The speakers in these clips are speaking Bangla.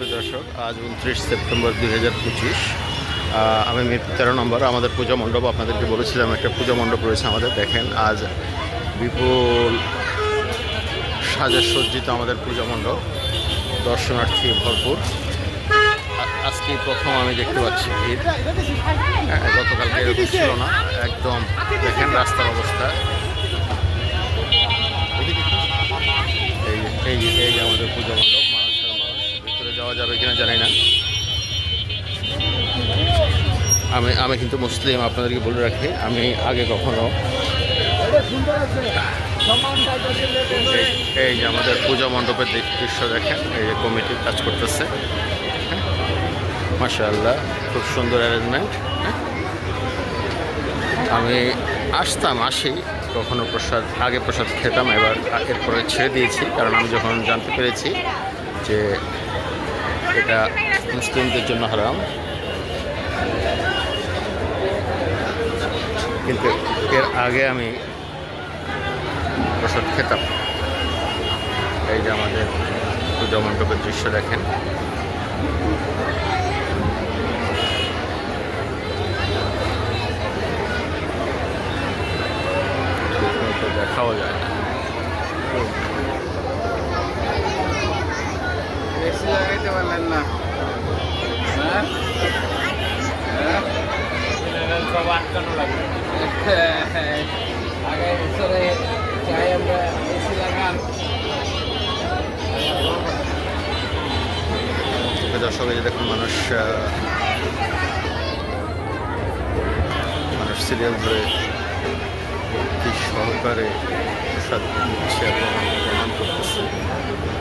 সুপ্রিয় দর্শক আজ উনত্রিশ সেপ্টেম্বর দুই হাজার পঁচিশ। আমি মিরপুর তেরো নম্বর আমাদের পূজা মণ্ডপ আপনাদেরকে বলেছিলাম একটা পূজা মণ্ডপ রয়েছে আমাদের। দেখেন আজ বিপুল সাজে সজ্জিত আমাদের পূজা মণ্ডপ দর্শনার্থী ভরপুর। আ- আজকেই প্রথম আমি দেখতে পাচ্ছি ভিড়। হ্যাঁ, গতকালকে এরকম ছিল না। একদম দেখেন রাস্তার অবস্থা। এই এই আমাদের পুজো মণ্ডপ ভিতরে যাওয়া যাবে কিনা জানি না। আমি আমি কিন্তু মুসলিম, আপনাদেরকে বলে রাখি, আমি আগে কখনো এই- যে আমাদের পূজা মণ্ডপের দৃশ্য দেখেন, এই যে কমিটি কাজ করতেছে। মাশাআল্লাহ, খুব সুন্দর অ্যারেঞ্জমেন্ট আমি আসতাম, আসি। কখনো প্রসাদ আগে প্রসাদ খেতাম, এবার এরপরে ছেড়ে দিয়েছি, কারণ আমি যখন জানতে পেরেছি যে এটা মুসলিমদের জন্য হারাম। কিন্তু এর আগে আমি প্রসাদ খেতাম। এই যে আমাদের পূজা মণ্ডপের দৃশ্য দেখেন ঠিকমতো দেখাও যায় না বেশি লাগাইতে পারলেন না হ্যাঁ? হ্যাঁ? সব আটকানো লাগবে আগামী বছরে চাই আমরা বেশি লাগান দর্শক যে দেখুন মানুষ মানুষ সিরিয়াল ধরে কি সহকারে প্রসাদ নিচ্ছে প্রমাণ করতেছে।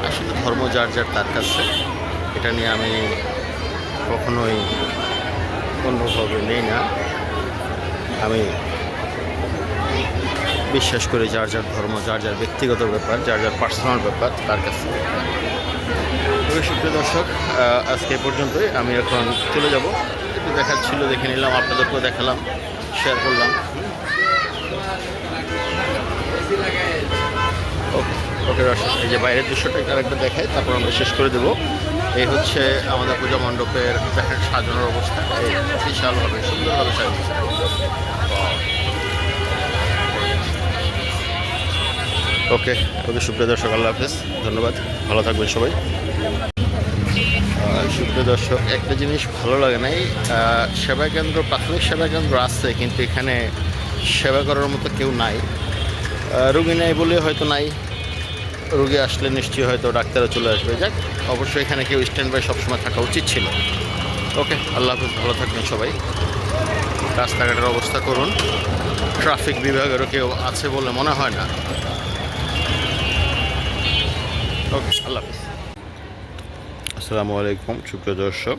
আসলে ধর্ম যার যার তার কাছে এটা নিয়ে আমি কখনোই অন্যভাবে নেই না। আমি বিশ্বাস করি যার যার ধর্ম, যার যার ব্যক্তিগত ব্যাপার, যার যার পার্সোনাল ব্যাপার, তার কাছে। সুপ্রিয় দর্শক আজকে পর্যন্তই। আমি এখন চলে যাব। একটু দেখার ছিল দেখে নিলাম, আপনাদেরকেও দেখালাম শেয়ার করলাম। ওকে ওকে দর্শক, এই যে বাইরের দৃশ্যটা আরেকটা দেখায় তারপর আমরা শেষ করে দেবো। এই হচ্ছে আমাদের পূজা মণ্ডপের দেখেন সাজানোর অবস্থা। বিশালভাবে, সুন্দরভাবে সাজিয়েছে ওকে ওকে, সুপ্রিয় দর্শক, আল্লাহ হাফেজ। ধন্যবাদ। ভালো থাকবেন সবাই। সুপ্রিয় দর্শক, একটা জিনিস ভালো লাগে নাই সেবা কেন্দ্র, প্রাথমিক সেবা কেন্দ্র আছে, কিন্তু এখানে সেবা করার মতো কেউ নাই। রুগী নেই বলে হয়তো নাই। রুগী আসলে নিশ্চয়ই হয়তো ডাক্তারও চলে আসবে। যাক, অবশ্যই এখানে কেউ স্ট্যান্ড বাই সবসময় থাকা উচিত ছিল। ওকে, আল্লাহ হাফিজ, ভালো থাকবেন সবাই। রাস্তাঘাটের অবস্থা করুন। ট্রাফিক বিভাগেরও কেউ আছে বলে মনে হয় না। ওকে, আল্লাহ হাফিজ। আসসালামু আলাইকুম, সুপ্রিয় দর্শক।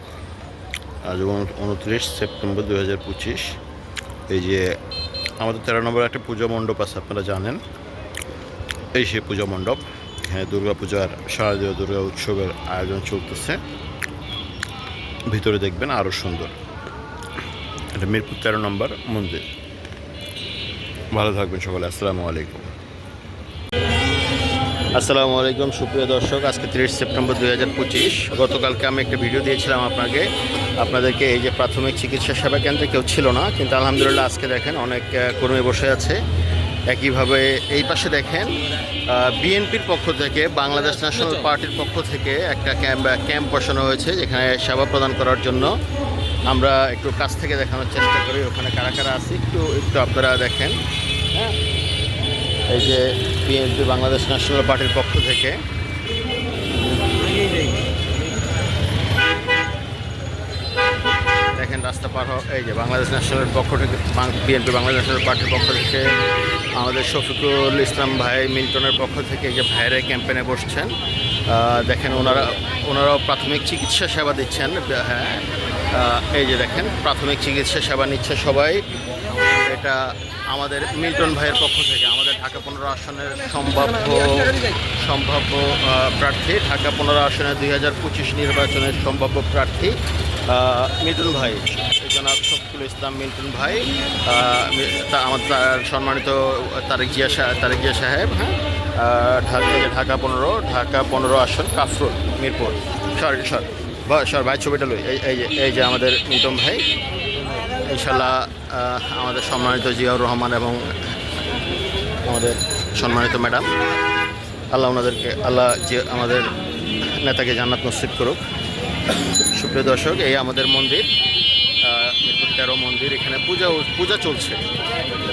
আজ উনত্রিশ সেপ্টেম্বর দু হাজার পঁচিশ। এই যে আমাদের তেরো নম্বর একটা পুজো মণ্ডপ আছে, আপনারা জানেন। এই সেই পুজো মণ্ডপ। এখানে দুর্গা পূজার শারদীয় দুর্গা উৎসবের আয়োজন চলতেছে। ভিতরে দেখবেন আরও সুন্দর। এটা মিরপুর তেরো নম্বর মন্দির। ভালো থাকবেন সকলে, আসসালামু আলাইকুম। আসসালামু আলাইকুম, সুপ্রিয় দর্শক, আজকে তিরিশ সেপ্টেম্বর দু হাজার পঁচিশ। গতকালকে আমি একটা ভিডিও দিয়েছিলাম আপনাকে। আপনাদেরকে এই যে প্রাথমিক চিকিৎসা সেবা কেন্দ্রে কেউ ছিল না, কিন্তু আলহামদুলিল্লাহ আজকে দেখেন অনেক কর্মী বসে আছে। একইভাবে এই পাশে দেখেন বিএনপির পক্ষ থেকে, বাংলাদেশ ন্যাশনাল পার্টির পক্ষ থেকে একটা ক্যাম্প ক্যাম্প বসানো হয়েছে, যেখানে সেবা প্রদান করার জন্য। আমরা একটু কাছ থেকে দেখানোর চেষ্টা করি, ওখানে কারা কারা আছি, একটু একটু আপনারা দেখেন। হ্যাঁ? এই যে বিএনপি, বাংলাদেশ ন্যাশনাল পার্টির পক্ষ থেকে দেখেন রাস্তা পার এই যে বাংলাদেশ ন্যাশনালের পক্ষ থেকে বিএনপি বাংলাদেশ ন্যাশনাল পার্টির পক্ষ থেকে আমাদের শফিকুল ইসলাম ভাই মিল্টনের পক্ষ থেকে এই যে ভাইরা ক্যাম্পেনে বসছেন। দেখেন ওনারা ওনারাও প্রাথমিক চিকিৎসা সেবা দিচ্ছেন। হ্যাঁ এই যে দেখেন প্রাথমিক চিকিৎসা সেবা নিচ্ছে সবাই। এটা আমাদের মিল্টন ভাইয়ের পক্ষ থেকে, আমাদের ঢাকা পনেরো আসনের সম্ভাব্য সম্ভাব্য প্রার্থী, ঢাকা পনেরো আসনের দুই হাজার পঁচিশ নির্বাচনের সম্ভাব্য প্রার্থী মিল্টন ভাই। জনাব শফিকুল ইসলাম মিল্টন ভাই আমার তার সম্মানিত তারেক জিয়া সাহেব তারেক জিয়া সাহেব হ্যাঁ? ঢাকা ঢাকা পনেরো ঢাকা পনেরো আসন কাফরুল, মিরপুর। সরি সরি সর, ভাই, ছবিটা লই। এই এই যে আমাদের মিটন ভাই। ইনশাল্লাহ আমাদের সম্মানিত জিয়াউর রহমান এবং আমাদের সম্মানিত ম্যাডাম, আল্লাহ ওনাদেরকে, আল্লাহ যে আমাদের নেতাকে জান্নাত নসিব করুক। সুপ্রিয় দর্শক, এই আমাদের মন্দির মিরপুর তেরো মন্দির, এখানে পূজা পূজা চলছে।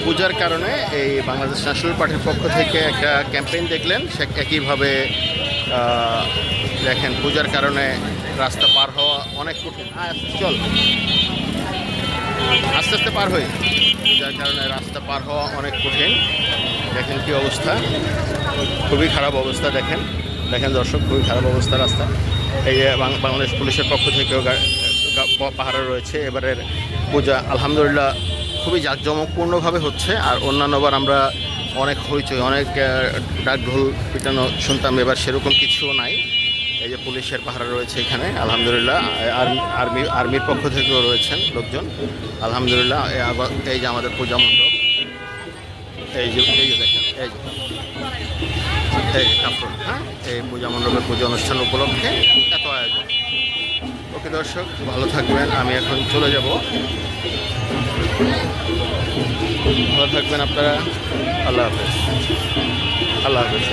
পূজার কারণে এই বাংলাদেশ ন্যাশনাল পার্টির পক্ষ থেকে একটা ক্যাম্পেইন দেখলেন, সে একইভাবে দেখেন, পূজার কারণে রাস্তা পার হওয়া অনেক কঠিন। হ্যাঁ চল। আস্তে আস্তে পার হই। যার কারণে রাস্তা পার হওয়া অনেক কঠিন। দেখেন কি অবস্থা। খুবই খারাপ অবস্থা দেখেন। দেখেন দর্শক খুবই খারাপ অবস্থা রাস্তা। এই বাংলাদেশ পুলিশের পক্ষ থেকেও পাহারা রয়েছে। এবারের পূজা আলহামদুলিল্লাহ খুবই জাঁকজমকপূর্ণভাবে হচ্ছে। আর অন্যান্যবার আমরা অনেক হইচই অনেক আহ, ডাক ঢোল পিটানো শুনতাম। এবার সেরকম কিছুও নাই। এই যে পুলিশের পাহারা রয়েছে এখানে, আলহামদুলিল্লাহ আর্মি আর্মি, আর্মির পক্ষ থেকেও রয়েছেন লোকজন। আলহামদুলিল্লাহ এই যে আমাদের পূজা মণ্ডপ, এই যে এই যে দেখেন, এই যে এই যে কাপড় হ্যাঁ? এই পূজা মণ্ডপের পুজো অনুষ্ঠান উপলক্ষে এত আয়োজন। ওকে দর্শক, ভালো থাকবেন, আমি এখন চলে যাব। ভালো থাকবেন আপনারা, আল্লাহ হাফেজ। আল্লাহ হাফেজ।